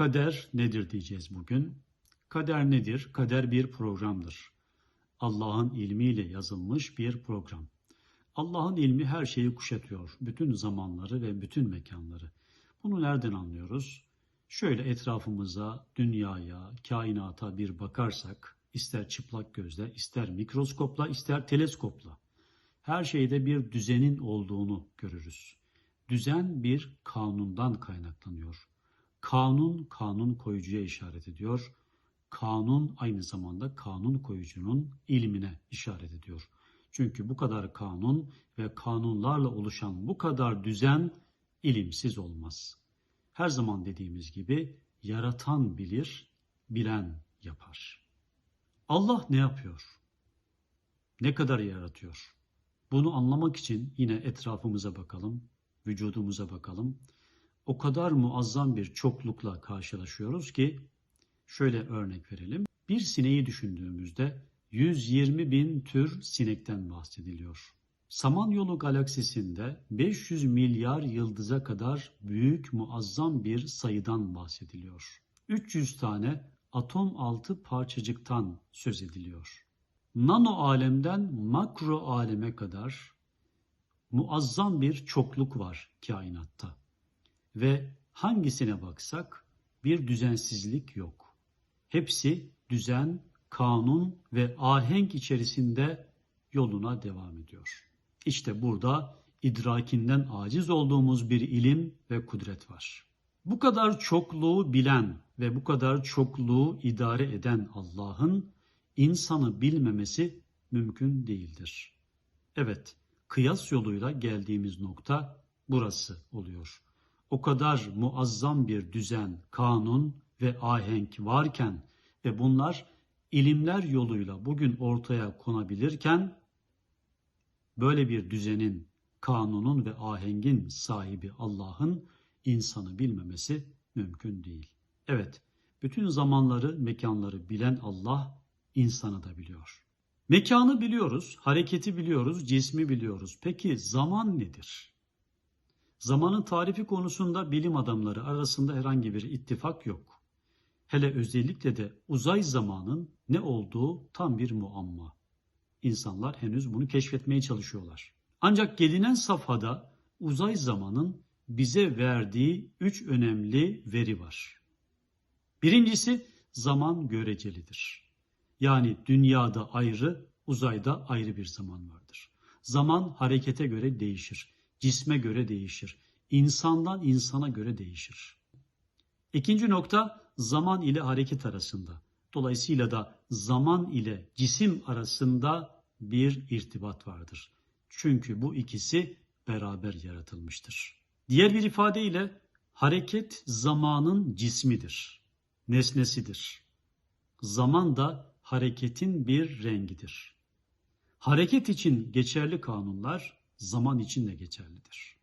Kader nedir diyeceğiz bugün. Kader nedir? Kader bir programdır. Allah'ın ilmiyle yazılmış bir program. Allah'ın ilmi her şeyi kuşatıyor. Bütün zamanları ve bütün mekanları. Bunu nereden anlıyoruz? Şöyle etrafımıza, dünyaya, kainata bir bakarsak, ister çıplak gözle, ister mikroskopla, ister teleskopla, her şeyde bir düzenin olduğunu görürüz. Düzen bir kanundan kaynaklanıyor. Kanun, kanun koyucuya işaret ediyor. Kanun aynı zamanda kanun koyucunun ilmine işaret ediyor. Çünkü bu kadar kanun ve kanunlarla oluşan bu kadar düzen ilimsiz olmaz. Her zaman dediğimiz gibi yaratan bilir, bilen yapar. Allah ne yapıyor? Ne kadar yaratıyor? Bunu anlamak için yine etrafımıza bakalım, vücudumuza bakalım. O kadar muazzam bir çoklukla karşılaşıyoruz ki şöyle örnek verelim. Bir sineği düşündüğümüzde 120 bin tür sinekten bahsediliyor. Samanyolu galaksisinde 500 milyar yıldıza kadar büyük muazzam bir sayıdan bahsediliyor. 300 tane atom altı parçacıktan söz ediliyor. Nano alemden makro aleme kadar muazzam bir çokluk var kainatta. Ve hangisine baksak bir düzensizlik yok. Hepsi düzen, kanun ve ahenk içerisinde yoluna devam ediyor. İşte burada idrakinden aciz olduğumuz bir ilim ve kudret var. Bu kadar çokluğu bilen ve bu kadar çokluğu idare eden Allah'ın insanı bilmemesi mümkün değildir. Evet, kıyas yoluyla geldiğimiz nokta burası oluyor. O kadar muazzam bir düzen, kanun ve ahenk varken ve bunlar ilimler yoluyla bugün ortaya konabilirken böyle bir düzenin, kanunun ve ahengin sahibi Allah'ın insanı bilmemesi mümkün değil. Evet, bütün zamanları, mekanları bilen Allah insanı da biliyor. Mekanı biliyoruz, hareketi biliyoruz, cismi biliyoruz. Peki zaman nedir? Zamanın tarifi konusunda bilim adamları arasında herhangi bir ittifak yok. Hele özellikle de uzay zamanın ne olduğu tam bir muamma. İnsanlar henüz bunu keşfetmeye çalışıyorlar. Ancak gelinen safhada uzay zamanın bize verdiği üç önemli veri var. Birincisi zaman görecelidir. Yani dünyada ayrı, uzayda ayrı bir zaman vardır. Zaman harekete göre değişir, cisme göre değişir, insandan insana göre değişir. İkinci nokta zaman ile hareket arasında. Dolayısıyla da zaman ile cisim arasında bir irtibat vardır. Çünkü bu ikisi beraber yaratılmıştır. Diğer bir ifadeyle hareket zamanın cismidir, nesnesidir. Zaman da hareketin bir rengidir. Hareket için geçerli kanunlar zaman için de geçerlidir.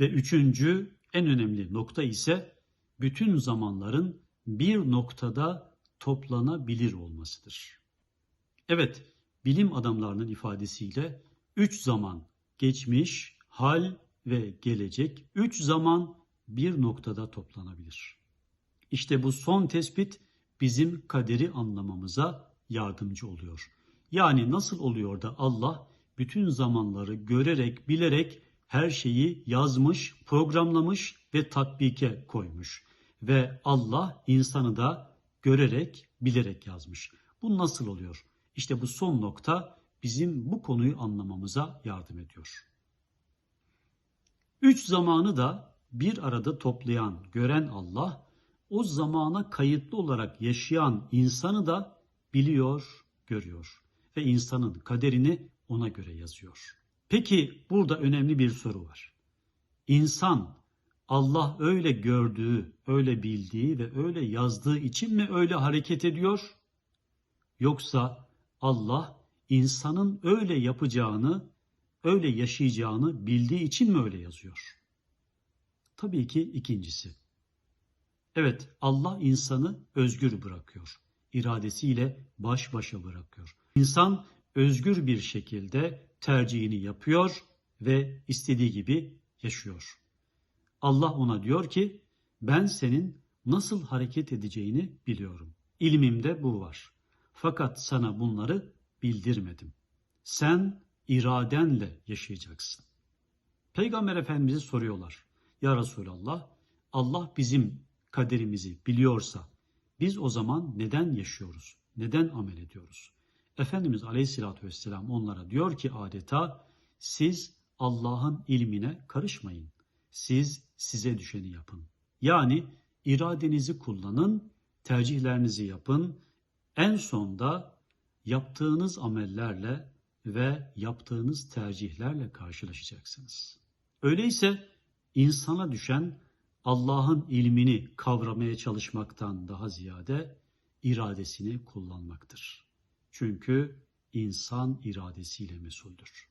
Ve üçüncü en önemli nokta ise bütün zamanların bir noktada toplanabilir olmasıdır. Evet, bilim adamlarının ifadesiyle üç zaman, geçmiş, hal ve gelecek, üç zaman bir noktada toplanabilir. İşte bu son tespit bizim kaderi anlamamıza yardımcı oluyor. Yani nasıl oluyor da Allah bütün zamanları görerek, bilerek her şeyi yazmış, programlamış ve tatbike koymuş. Ve Allah insanı da görerek, bilerek yazmış. Bu nasıl oluyor? İşte bu son nokta bizim bu konuyu anlamamıza yardım ediyor. Üç zamanı da bir arada toplayan, gören Allah, o zamana kayıtlı olarak yaşayan insanı da biliyor, görüyor ve insanın kaderini ona göre yazıyor. Peki burada önemli bir soru var. İnsan Allah öyle gördüğü, öyle bildiği ve öyle yazdığı için mi öyle hareket ediyor? Yoksa Allah insanın öyle yapacağını, öyle yaşayacağını bildiği için mi öyle yazıyor? Tabii ki ikincisi. Evet, Allah insanı özgür bırakıyor. İradesiyle baş başa bırakıyor. İnsan özgür bir şekilde tercihini yapıyor ve istediği gibi yaşıyor. Allah ona diyor ki ben senin nasıl hareket edeceğini biliyorum. İlmimde bu var. Fakat sana bunları bildirmedim. Sen iradenle yaşayacaksın. Peygamber Efendimiz'i soruyorlar. Ya Resulallah, Allah bizim kaderimizi biliyorsa biz o zaman neden yaşıyoruz? Neden amel ediyoruz? Efendimiz Aleyhisselatü Vesselam onlara diyor ki adeta siz Allah'ın ilmine karışmayın. Siz size düşeni yapın. Yani iradenizi kullanın, tercihlerinizi yapın. En sonda yaptığınız amellerle ve yaptığınız tercihlerle karşılaşacaksınız. Öyleyse insana düşen Allah'ın ilmini kavramaya çalışmaktan daha ziyade iradesini kullanmaktır. Çünkü insan iradesiyle mesuldür.